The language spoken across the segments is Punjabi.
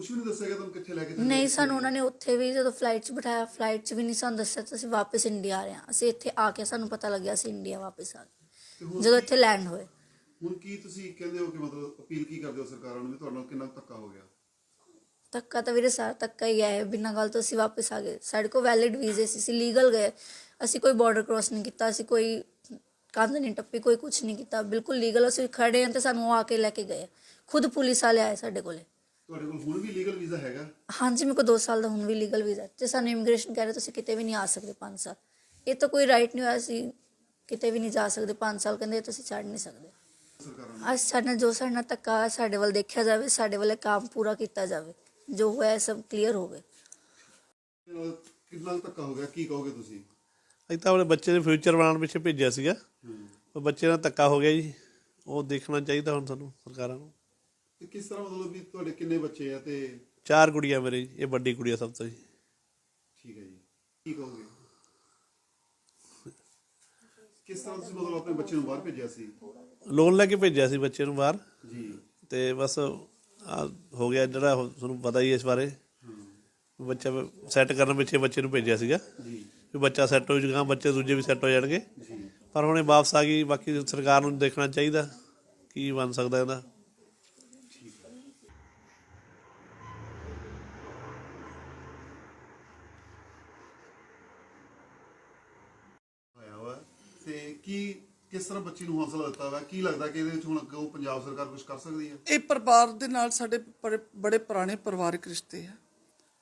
ਕੁਝ ਵੀ ਨਹੀਂ ਦੱਸਿਆ ਗਿਆ ਤੁਹਾਨੂੰ ਕਿੱਥੇ ਲੈ ਕੇ ਚੱਲੇ ਨਹੀਂ ਸਾਨੂੰ ਉਹਨਾਂ ਨੇ ਉੱਥੇ ਵੀ ਜਦੋਂ ਫਲਾਈਟ 'ਚ ਬਿਠਾਇਆ ਫਲਾਈਟ 'ਚ ਵੀ ਨਹੀਂ ਸਾਨੂੰ ਦੱਸਿਆ ਤਾਂ ਅਸੀਂ ਵਾਪਸ ਇੰਡੀਆ ਆ ਰਹੇ ਹਾਂ। ਅਸੀਂ ਇੱਥੇ ਆ ਕੇ ਸਾਨੂੰ ਪਤਾ ਲੱਗਿਆ ਅਸੀਂ ਇੰਡੀਆ ਵਾਪਸ ਆ ਤੇ ਗਏ ਹੁਣ ਜਦੋਂ ਇੱਥੇ ਲੈਂਡ ਹੋਏ। ਹੁਣ ਕੀ ਤੁਸੀਂ ਕਹਿੰਦੇ ਹੋ ਕਿ ਮਤਲਬ ਅਪੀਲ ਕੀ ਕਰਦੇ ਹੋ ਸਰਕਾਰਾਂ ਨੂੰ ਵੀ ਤੁਹਾਡੇ ਕਿੰਨਾ ਕੁ ਧੱਕਾ ਹੋ ਗਿਆ? ਧੱਕਾ ਤਾਂ ਵੀਰੇ ਸਾਰਾ ਧੱਕਾ ਹੀ ਹੈ ਬਿਨਾਂ ਗੱਲ ਤੋਂ ਅਸੀਂ ਵਾਪਸ ਆ ਗਏ। ਸਾਡੇ ਕੋਲ ਵੈਲਿਡ ਵੀਜ਼ੇ ਸੀ ਅਸੀਂ ਲੀਗਲ ਗਏ। ਅਸੀਂ ਕੋਈ ਬਾਰਡਰ ਕ੍ਰਾਸ ਨਹੀਂ ਕੀਤਾ ਅਸੀਂ ਕੋਈ ਕੰਧ ਨਹੀਂ ਟੱਪੀ ਕੋਈ ਕੁਝ ਨਹੀਂ ਕੀਤਾ। ਬਿਲਕੁਲ ਲੀਗਲ ਅਸੀਂ ਖੜੇ ਹਾਂ ਤੇ ਸਾਨੂੰ ਉਹ ਆ ਕੇ ਲੈ ਕੇ ਗਏ। ਖੁਦ ਪੁਲਿਸ ਵਾਲੇ ਆਏ ਸਾਡੇ ਕੋਲੇ। ਤੁਹਾਡੇ ਕੋਲ ਹੁਣ ਵੀ ਲੀਗਲ ਵੀਜ਼ਾ ਹੈਗਾ? ਹਾਂਜੀ ਮੇਰੇ ਕੋਲ 2 ਸਾਲ ਦਾ ਹੁਣ ਵੀ ਲੀਗਲ ਵੀਜ਼ਾ ਤੇ ਸਾਨੂੰ ਇਮੀਗ੍ਰੇਸ਼ਨ ਕਹਿ ਰਹੇ ਤੁਸੀਂ ਕਿਤੇ ਵੀ ਨਹੀਂ ਆ ਸਕਦੇ 5 ਸਾਲ। ਇਹ ਤਾਂ ਕੋਈ ਰਾਈਟ ਨਹੀਂ ਹੋਇਆ ਸੀ ਕਿਤੇ ਵੀ ਨਹੀਂ ਜਾ ਸਕਦੇ 5 ਸਾਲ। ਕਹਿੰਦੇ ਤੁਸੀਂ ਛੱਡ ਨਹੀਂ ਸਕਦੇ। ਸਰਕਾਰਾਂ ਨੂੰ ਅੱਜ ਸਾਡੇ ਨਾਲ ਜੋ ਸਾਡੇ ਨਾਲ ਧੱਕਾ ਸਾਡੇ ਵੱਲ ਦੇਖਿਆ ਜਾਵੇ ਸਾਡੇ ਵੱਲ ਇਹ ਕੰਮ ਪੂਰਾ ਕੀਤਾ ਜਾਵੇ। ਜੋ ਹੋਇਆ ਇਹ ਸਭ ਕਲੀਅਰ ਹੋਵੇ ਇਹਦੇ ਨਾਲ ਕਿੰਨਾ ਕੁ ਧੱਕਾ ਹੋ ਗਿਆ? ਕੀ ਕਹੋਗੇ ਤੁਸੀਂ? ਅਸੀਂ ਤਾਂ ਆਪਣੇ ਬੱਚੇ ਦੇ ਫਿਊਚਰ ਬਣਾਉਣ ਪਿੱਛੇ ਭੇਜਿਆ ਸੀਗਾ। ਬੱਚੇ ਨਾਲ ਧੱਕਾ ਹੋ ਗਿਆ ਜੀ। ਉਹ ਦੇਖਣਾ ਚਾਹੀਦਾ ਹੁਣ ਸਾਨੂੰ ਸਰਕਾਰਾਂ ਨੂੰ। ਤੇ ਕਿਸ ਤਰ੍ਹਾਂ ਮਤਲਬ ਵੀ ਤੁਹਾਡੇ ਕਿੰਨੇ ਬੱਚੇ ਆ ਤੇ ਚਾਰ ਕੁੜੀਆਂ ਮੇਰੇ ਜੀ ਇਹ ਵੱਡੀ ਕੁੜੀ ਆ ਸਭ ਤੋਂ ਜੀ। ਠੀਕ ਹੈ ਜੀ। ਕੀ ਕਹੋਗੇ? ਕਿਸ ਤਰ੍ਹਾਂ ਤੁਸੀਂ ਮਤਲਬ ਆਪਣੇ ਬੱਚੇ ਨੂੰ ਬਾਹਰ ਭੇਜਿਆ ਸੀ? ਲੋਨ ਲੈ ਕੇ ਭੇਜਿਆ ਸੀ ਬੱਚੇ ਨੂੰ ਬਾਹਰ। ਜੀ। ਤੇ ਬਸ ਆਹ ਹੋ ਗਿਆ ਜਿਹੜਾ ਉਹ ਤੁਹਾਨੂੰ ਪਤਾ ਹੀ ਹੈ ਇਸ ਬਾਰੇ। ਬੱਚਾ ਸੈੱਟ ਕਰਨ ਪਿੱਛੇ ਬੱਚੇ ਨੂੰ ਭੇਜਿਆ ਸੀਗਾ। ਜੀ। ਵੀ ਬੱਚਾ ਸੈੱਟ ਹੋ ਜਾਊਗਾ ਬੱਚੇ ਦੂਜੇ ਵੀ ਸੈੱਟ ਹੋ ਜਾਣਗੇ। ਜੀ। ਪਰ ਹੁਣ ਇਹ ਵਾਪਸ ਆ ਗਈ ਬਾਕੀ ਸਰਕਾਰ ਨੂੰ ਦੇਖਣਾ ਚਾਹੀਦਾ ਕੀ ਬਣ ਸਕਦਾ ਇਹਦਾ ਆਇਆ ਵਾ ਤੇ ਕੀ, ਕਿਸ ਤਰ੍ਹਾਂ ਬੱਚੀ ਨੂੰ ਹੌਸਲਾ ਦਿੱਤਾ ਵਾ ਕੀ ਲੱਗਦਾ ਕਿ ਇਹਦੇ ਵਿੱਚ ਹੁਣ ਅੱਗੋਂ ਪੰਜਾਬ ਸਰਕਾਰ ਕੁਝ ਕਰ ਸਕਦੀ ਹੈ? ਇਹ ਪਰਿਵਾਰ ਦੇ ਨਾਲ ਸਾਡੇ ਬੜੇ ਬੜੇ ਪੁਰਾਣੇ ਪਰਿਵਾਰਕ ਰਿਸ਼ਤੇ ਆ।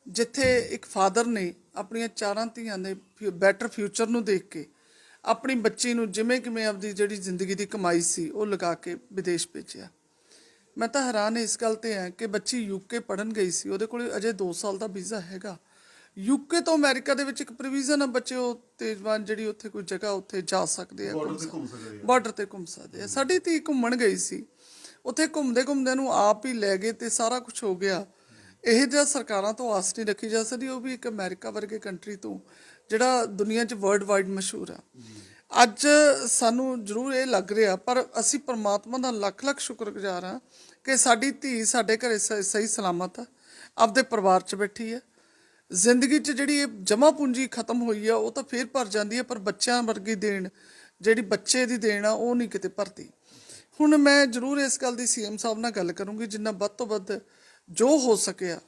ਜਿੱਥੇ ਇੱਕ ਫਾਦਰ ਨੇ ਆਪਣੀਆਂ ਚਾਰਾਂ ਧੀਆਂ ਦੇ ਬੈਟਰ ਫਿਊਚਰ ਨੂੰ ਦੇਖ ਕੇ ਆਪਣੀ ਬੱਚੀ ਨੂੰ ਜਿਵੇਂ ਕਿਵੇਂ ਆਪਦੀ ਜਿਹੜੀ ਜ਼ਿੰਦਗੀ ਦੀ ਕਮਾਈ ਸੀ, ਉਹ ਲਗਾ ਕੇ ਵਿਦੇਸ਼ ਭੇਜਿਆ। ਮੈਂ ਤਾਂ ਹੈਰਾਨ ਇਸ ਗੱਲ ਤੇ ਹਾਂ ਕਿ ਬੱਚੀ ਯੂਕੇ ਪੜਨ ਗਈ ਸੀ, ਉਹਦੇ ਕੋਲ ਅਜੇ 2 ਸਾਲ ਦਾ ਵੀਜ਼ਾ ਹੈਗਾ। ਯੂਕੇ ਤੋਂ ਅਮਰੀਕਾ ਦੇ ਵਿੱਚ ਇੱਕ ਪ੍ਰੋਵੀਜ਼ਨ ਆ ਬੱਚੇ ਉਹ ਤੇਜ਼ਵਾਨ ਜਿਹੜੀ ਉੱਥੇ ਕੋਈ ਜਗ੍ਹਾ ਉੱਥੇ ਜਾ ਸਕਦੇ ਆ ਬਾਰਡਰ ਤੇ ਘੁੰਮ ਸਕਦੇ ਆ। ਬਾਰਡਰ ਤੇ ਘੁੰਮ ਸਕਦੇ ਆ। ਸਾਡੀ ਧੀ ਘੁੰਮਣ ਗਈ ਸੀ। ਉੱਥੇ ਘੁੰਮਦੇ ਘੁੰਮਦੇ ਨੂੰ ਆਪ ਹੀ ਲੈ ਗਏ ਤੇ ਸਾਰਾ ਕੁਝ ਹੋ ਗਿਆ। ਇਹ ਜਿਹਾ ਸਰਕਾਰਾਂ ਤੋਂ ਆਸ ਨਹੀਂ ਰੱਖੀ ਜਾ ਸਕਦੀ ਉਹ ਵੀ ਇੱਕ ਅਮਰੀਕਾ ਵਰਗੇ ਕੰਟਰੀ ਤੋਂ ਜਿਹੜਾ ਦੁਨੀਆ 'ਚ ਵਰਲਡ ਵਾਈਡ ਮਸ਼ਹੂਰ ਆ। ਅੱਜ ਸਾਨੂੰ ਜ਼ਰੂਰ ਇਹ ਲੱਗ ਰਿਹਾ ਪਰ ਅਸੀਂ ਪ੍ਰਮਾਤਮਾ ਦਾ ਲੱਖ ਲੱਖ ਸ਼ੁਕਰਗੁਜ਼ਾਰ ਹਾਂ ਕਿ ਸਾਡੀ ਧੀ ਸਾਡੇ ਘਰੇ ਸਹੀ ਸਲਾਮਤ ਆ ਆਪਦੇ ਪਰਿਵਾਰ 'ਚ ਬੈਠੀ ਹੈ ਜ਼ਿੰਦਗੀ 'ਚ ਜਿਹੜੀ ਇਹ ਜਮਾ ਪੂੰਜੀ ਖਤਮ ਹੋਈ ਆ, ਉਹ ਤਾਂ ਫੇਰ ਭਰ ਜਾਂਦੀ ਹੈ ਪਰ ਬੱਚਿਆਂ ਵਰਗੀ ਦੇਣ, ਜਿਹੜੀ ਬੱਚੇ ਦੀ ਦੇਣ ਆ, ਉਹ ਨਹੀਂ ਕਿਤੇ ਭਰਦੀ। ਹੁਣ ਮੈਂ ਜ਼ਰੂਰ ਇਸ ਗੱਲ ਦੀ ਸੀਐਮ ਸਾਹਿਬ ਨਾਲ ਗੱਲ ਕਰੂੰਗੀ, ਜਿੰਨਾ ਵੱਧ ਤੋਂ ਵੱਧ ਜੋ ਹੋ ਸਕਿਆ।